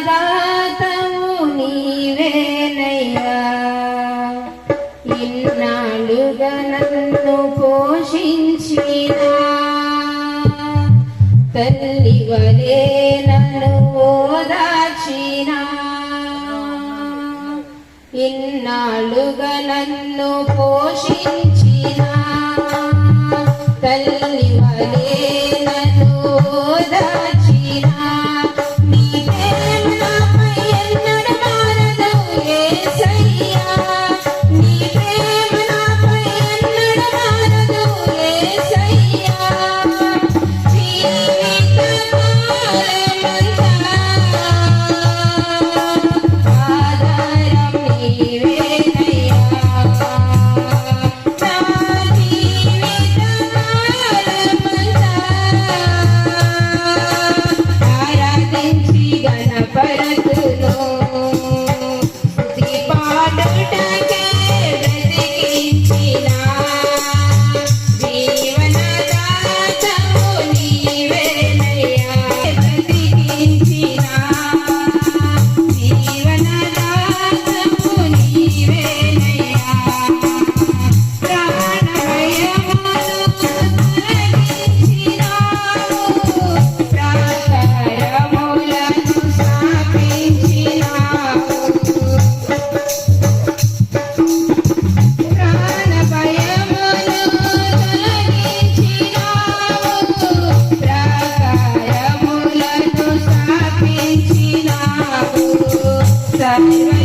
జీవనదాతము నీవేనయ్యా. ఇన్నాళ్ళుగా నన్ను పోషించిన తల్లి వలే నన్ను ఓదాచిన ఇన్నాళ్ళుగా నన్ను పోషించిన తల్లి వలే that.